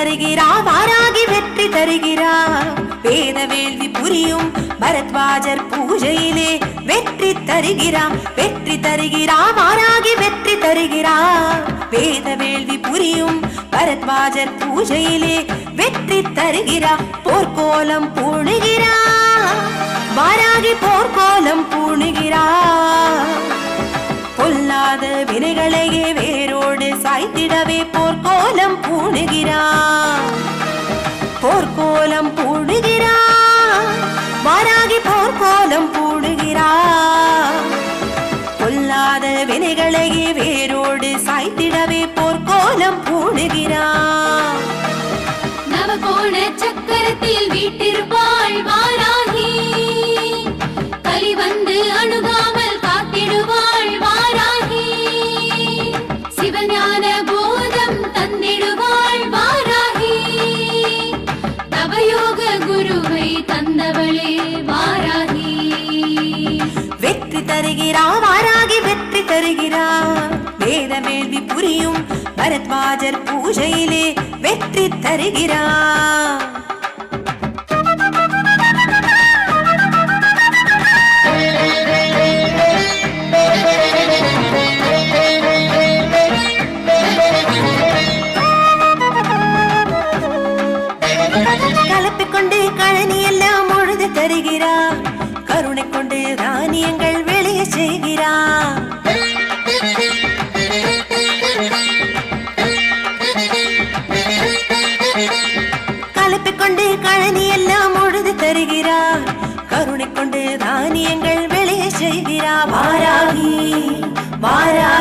தருகிறா வாராகி வெற்றி தருகிறா. வேத வேள்வி புரியும் பரத்வாஜர் பூஜையிலே வெற்றி தருகிறா வெற்றி தருகிறா வாராகி வெற்றி தருகிறா. வேத வேள்வி புரியும் பரத்வாஜர் பூஜையிலே வெற்றி தருகிறா. போர்க்கோலம் பூணுகிறா. வாராகி போர்க்கோலம் பூ சாய்த்திடவே போர்க்கோலம் பூணுகிறான். போர்க்கோலம் பூணுகிறான். வாராகி போர்க்கோலம் பூணுகிறான். கொல்லாத வினைகளையே வேரோடு சாய்த்திடவே போர்க்கோலம் பூணுகிறான். நவகோண சக்கரத்தில் வீட்டிருப்பாள் சிவஞான போதம் தந்திடுவாள் வாராகி. தவயோக குருவை தந்தவளே வாராகி. வெற்றி தருகிறா வாராகி வெற்றி தருகிறா. வேத புரியும் பரத்வாஜர் பூஜையிலே வெற்றி தருகிறார் கலப்பிக் கொண்டு கழனி எல்லாம் முழுது தருகிறா கருணை கொண்டு தானியங்கள் வெளியே செய்கிறா கலப்பிக் கழனி எல்லாம் முழுது தருகிறா கருணை கொண்டு தானியங்கள் வெளியே செய்கிறா வாராகி வாராகி.